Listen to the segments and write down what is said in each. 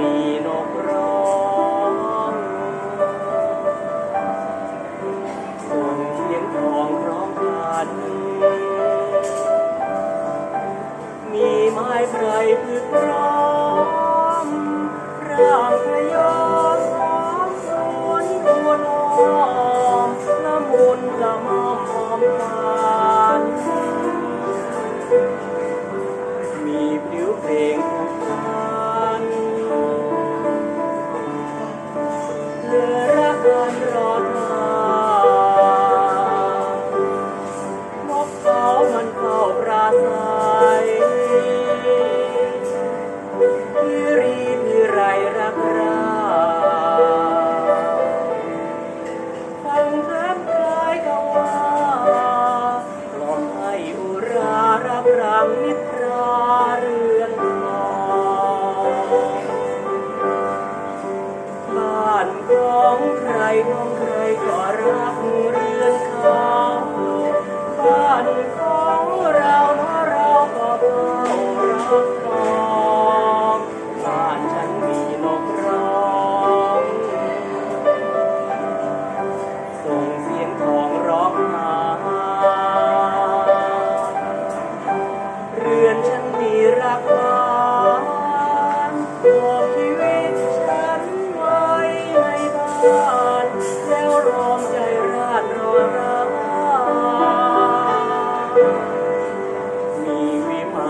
มีนกร้องส่งเสียงทองร้องกันมีไม้ไพรพึกร้องร่างพยองสอนตัวนอมละมุนละมออมกานมีผิวเพลงของ รับรังนิทรา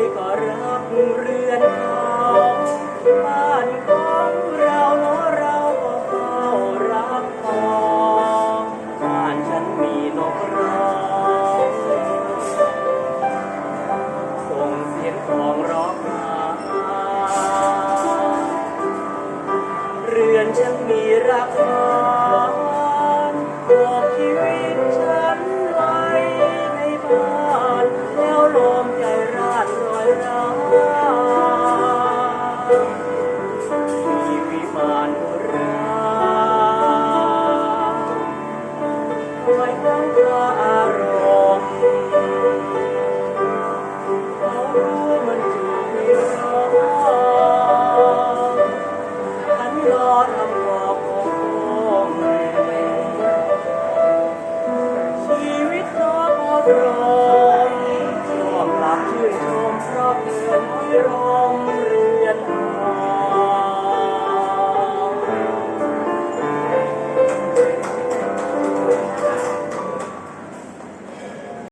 ใครก็รักหรือ